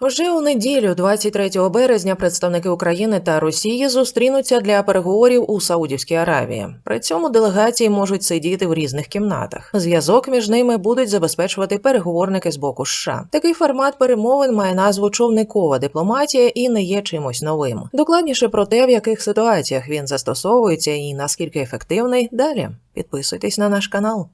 Вже у неділю, 23 березня, представники України та Росії зустрінуться для переговорів у Саудівській Аравії. При цьому делегації можуть сидіти в різних кімнатах. Зв'язок між ними будуть забезпечувати переговорники з боку США. Такий формат перемовин має назву човникова дипломатія і не є чимось новим. Докладніше про те, в яких ситуаціях він застосовується і наскільки ефективний. Далі підписуйтесь на наш канал.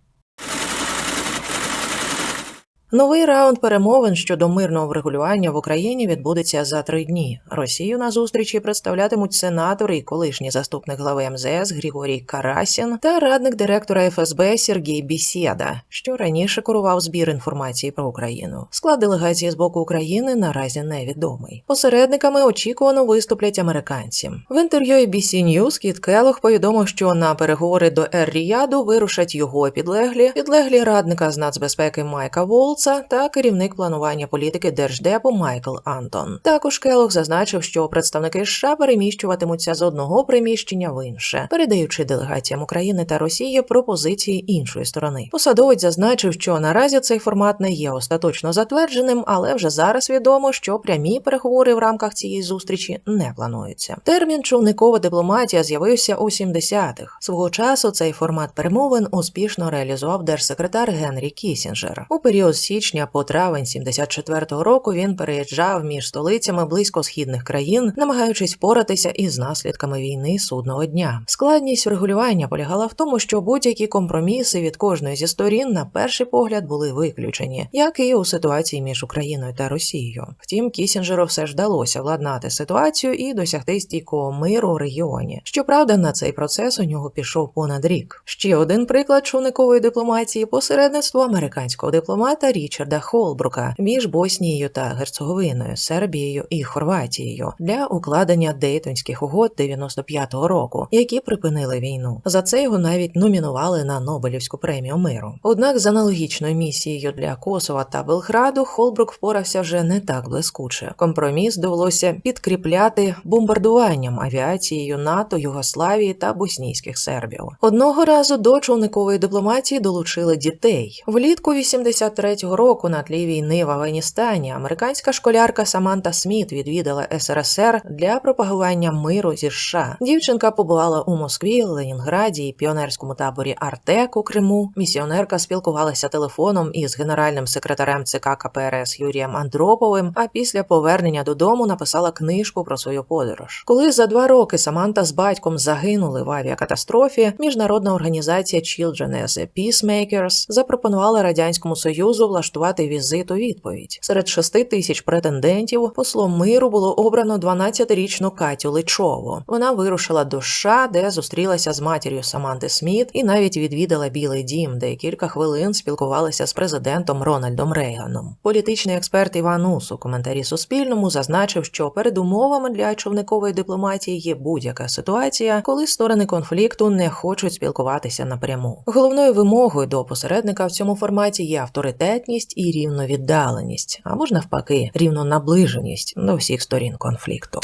Новий раунд перемовин щодо мирного врегулювання в Україні відбудеться за три дні. Росію на зустрічі представлятимуть сенатор і колишній заступник глави МЗС Григорій Карасін та радник директора ФСБ Сергій Бісєда, що раніше керував збір інформації про Україну. Склад делегації з боку України наразі невідомий. Посередниками очікувано виступлять американці. В інтерв'ю ABC News Кіт Келох повідомив, що на переговори до Ер-Ріяду вирушать його підлеглі, підлеглі радника з нацбезпеки Майка Волца та керівник планування політики держдепу Майкл Антон. Також Келох зазначив, що представники США переміщуватимуться з одного приміщення в інше, передаючи делегаціям України та Росії пропозиції іншої сторони. Посадовець зазначив, що наразі цей формат не є остаточно затвердженим, але вже зараз відомо, що прямі переговори в рамках цієї зустрічі не плануються. Термін човникова дипломатія з'явився у 70-х. Свого часу цей формат перемовин успішно реалізував держсекретар Генрі Кісінджер. У період з січня по травень 74-го року він переїжджав між столицями близькосхідних країн, намагаючись впоратися із наслідками війни судного дня. Складність врегулювання полягала в тому, що будь-які компроміси від кожної зі сторін на перший погляд були виключені, як і у ситуації між Україною та Росією. Втім, Кісінджеру все ж вдалося владнати ситуацію і досягти стійкого миру у регіоні. Щоправда, на цей процес у нього пішов понад рік. Ще один приклад човникової дипломатії посередництво американського дипломата Річарда Холбрука між Боснією та Герцеговиною, Сербією і Хорватією для укладення Дейтонських угод 95-го року, які припинили війну. За це його навіть номінували на Нобелівську премію миру. Однак з аналогічною місією для Косова та Белграду Холбрук впорався вже не так блискуче. Компроміс довелося підкріпляти бомбардуванням авіацією НАТО, Югославії та боснійських сербів. Одного разу до човникової дипломатії долучили дітей влітку 83-го року на тлі війни в Афганістані американська школярка Саманта Сміт відвідала СРСР для пропагування миру зі США. Дівчинка побувала у Москві, Ленінграді і піонерському таборі Артек у Криму. Місіонерка спілкувалася телефоном із генеральним секретарем ЦК КПРС Юрієм Андроповим. А після повернення додому написала книжку про свою подорож. Коли за два роки Саманта з батьком загинули в авіакатастрофі, міжнародна організація Children as Peacemakers запропонувала радянському союзу влаштувати візит у відповідь. Серед шести тисяч претендентів послом миру було обрано 12-річну Катю Личову. Вона вирушила до США, де зустрілася з матір'ю Саманти Сміт і навіть відвідала Білий Дім, де кілька хвилин спілкувалася з президентом Рональдом Рейганом. Політичний експерт Іван Ус у коментарі Суспільному зазначив, що передумовами для човникової дипломатії є будь-яка ситуація, коли сторони конфлікту не хочуть спілкуватися напряму. Головною вимогою до посередника в цьому форматі є авторитетність і рівновіддаленість, або ж навпаки, рівнонаближеність до всіх сторін конфлікту.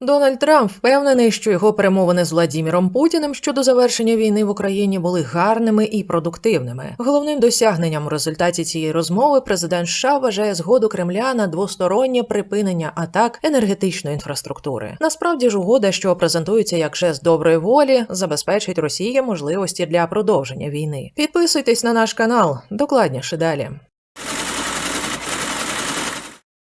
Дональд Трамп впевнений, що його перемовини з Владіміром Путіним щодо завершення війни в Україні були гарними і продуктивними. Головним досягненням у результаті цієї розмови президент США вважає згоду Кремля на двостороннє припинення атак енергетичної інфраструктури. Насправді ж угода, що презентується як жест доброї волі, забезпечить Росії можливості для продовження війни. Підписуйтесь на наш канал, докладніше далі.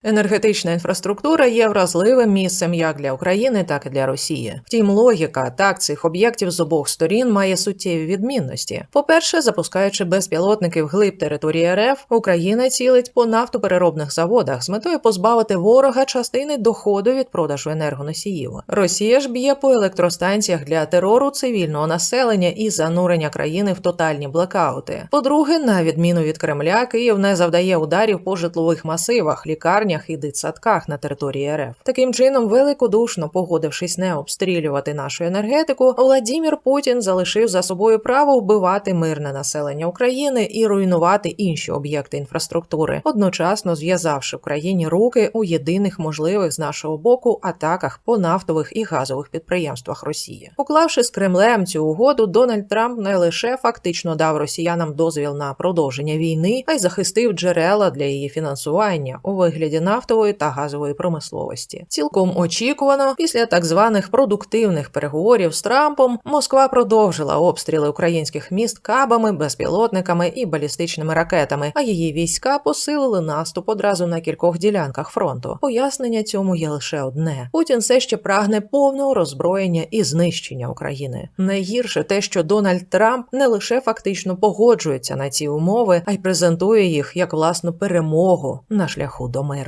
Енергетична інфраструктура є вразливим місцем як для України, так і для Росії. Втім, логіка атак цих об'єктів з обох сторін має суттєві відмінності. По-перше, запускаючи безпілотники вглиб території РФ, Україна цілить по нафтопереробних заводах з метою позбавити ворога частини доходу від продажу енергоносіїв. Росія ж б'є по електростанціях для терору цивільного населення і занурення країни в тотальні блекаути. По-друге, на відміну від Кремля, Київ не завдає ударів по житлових масивах, лікарнях і дитсадках на території РФ. Таким чином, великодушно погодившись не обстрілювати нашу енергетику, Владімір Путін залишив за собою право вбивати мирне населення України і руйнувати інші об'єкти інфраструктури, одночасно зв'язавши в країні руки у єдиних можливих з нашого боку атаках по нафтових і газових підприємствах Росії. Уклавши з Кремлем цю угоду, Дональд Трамп не лише фактично дав росіянам дозвіл на продовження війни, а й захистив джерела для її фінансування у вигляді нафтової та газової промисловості. Цілком очікувано, після так званих продуктивних переговорів з Трампом, Москва продовжила обстріли українських міст кабами, безпілотниками і балістичними ракетами, а її війська посилили наступ одразу на кількох ділянках фронту. Пояснення цьому є лише одне: Путін все ще прагне повного роззброєння і знищення України. Найгірше те, що Дональд Трамп не лише фактично погоджується на ці умови, а й презентує їх як власну перемогу на шляху до миру.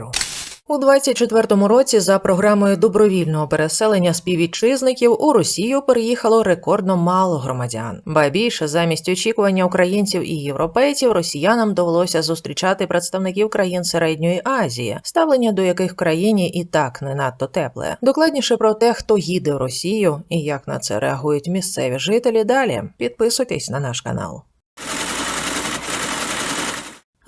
У 24-му році за програмою добровільного переселення співвітчизників у Росію переїхало рекордно мало громадян. Ба більше замість очікування українців і європейців росіянам довелося зустрічати представників країн середньої Азії, ставлення до яких в країні і так не надто тепле. Докладніше про те, хто їде в Росію і як на це реагують місцеві жителі. Далі підписуйтесь на наш канал.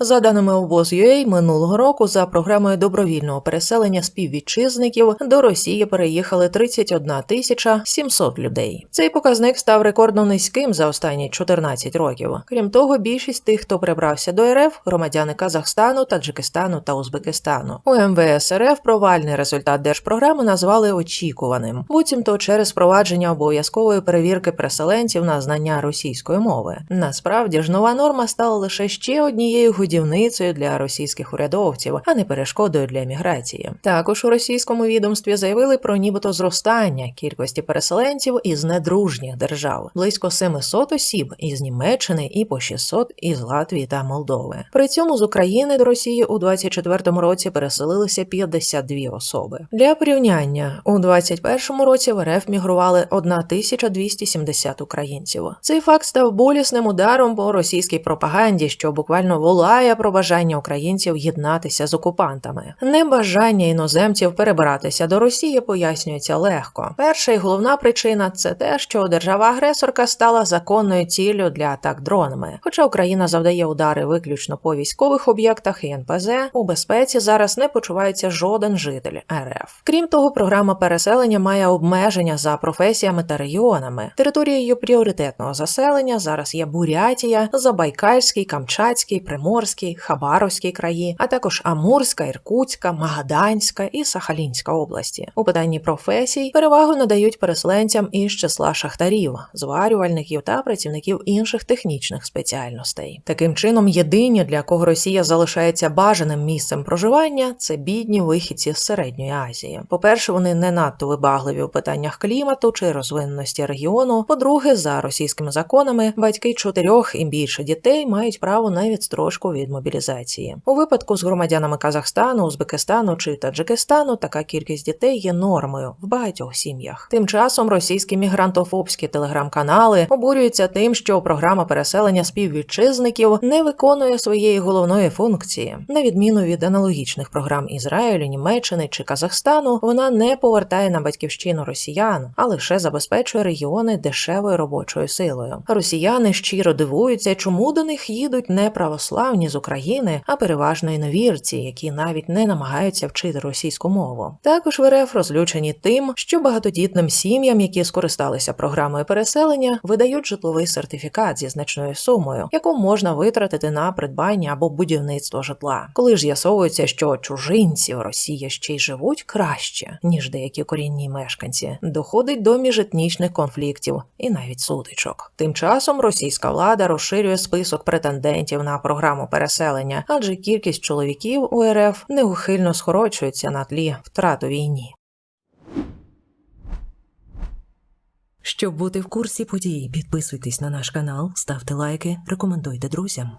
За даними обоз.ua, минулого року за програмою добровільного переселення співвітчизників до Росії переїхали 31 тисяча 700 людей. Цей показник став рекордно низьким за останні 14 років. Крім того, більшість тих, хто прибрався до РФ, громадяни Казахстану, Таджикистану та Узбекистану. У МВС РФ провальний результат держпрограми назвали очікуваним. Буцімто через впровадження обов'язкової перевірки переселенців на знання російської мови. Насправді ж нова норма стала лише ще однією годівницею для російських урядовців, а не перешкодою для міграції. Також у російському відомстві заявили про нібито зростання кількості переселенців із недружніх держав близько 700 осіб із Німеччини і по 600 із Латвії та Молдови. При цьому з України до Росії у 24-му році переселилися 52 особи. Для порівняння у 21-му році в РФ мігрували 1270 українців. Цей факт став болісним ударом по російській пропаганді, що буквально волає про бажання українців єднатися з окупантами. Небажання іноземців перебиратися до Росії пояснюється легко. Перша і головна причина це те, що держава-агресорка стала законною ціллю для атак дронами. Хоча Україна завдає удари виключно по військових об'єктах і НПЗ, у безпеці зараз не почувається жоден житель РФ. Крім того, програма переселення має обмеження за професіями та регіонами. Територією пріоритетного заселення зараз є Бурятія, Забайкальський, Камчатський, Приморський, Хабаровський краї, а також Амурська, Іркутська, Магаданська і Сахалінська області. У питанні професій перевагу надають переселенцям із числа шахтарів, зварювальників та працівників інших технічних спеціальностей. Таким чином, єдині для кого Росія залишається бажаним місцем проживання, це бідні вихідці з середньої Азії. По-перше, вони не надто вибагливі у питаннях клімату чи розвиненості регіону. По-друге, за російськими законами, батьки чотирьох і більше дітей мають право на відстрочку від мобілізації. У випадку з громадянами Казахстану, Узбекистану чи Таджикистану така кількість дітей є нормою в багатьох сім'ях. Тим часом російські мігрантофобські телеграм-канали обурюються тим, що програма переселення співвітчизників не виконує своєї головної функції. На відміну від аналогічних програм Ізраїлю, Німеччини чи Казахстану, вона не повертає на батьківщину росіян, а лише забезпечує регіони дешевою робочою силою. Росіяни щиро дивуються, чому до них їдуть не православні з України, а переважно іновірці, які навіть не намагаються вчити російську мову. Також в РФ розлючені тим, що багатодітним сім'ям, які скористалися програмою переселення, видають житловий сертифікат зі значною сумою, яку можна витратити на придбання або будівництво житла. Коли ж з'ясовується, що чужинці в Росії ще й живуть краще ніж деякі корінні мешканці, доходить до міжетнічних конфліктів і навіть сутичок. Тим часом російська влада розширює список претендентів на програму переселення, адже кількість чоловіків у РФ неухильно скорочується на тлі втрат у війні. Щоб бути в курсі подій, підписуйтесь на наш канал, ставте лайки, рекомендуйте друзям.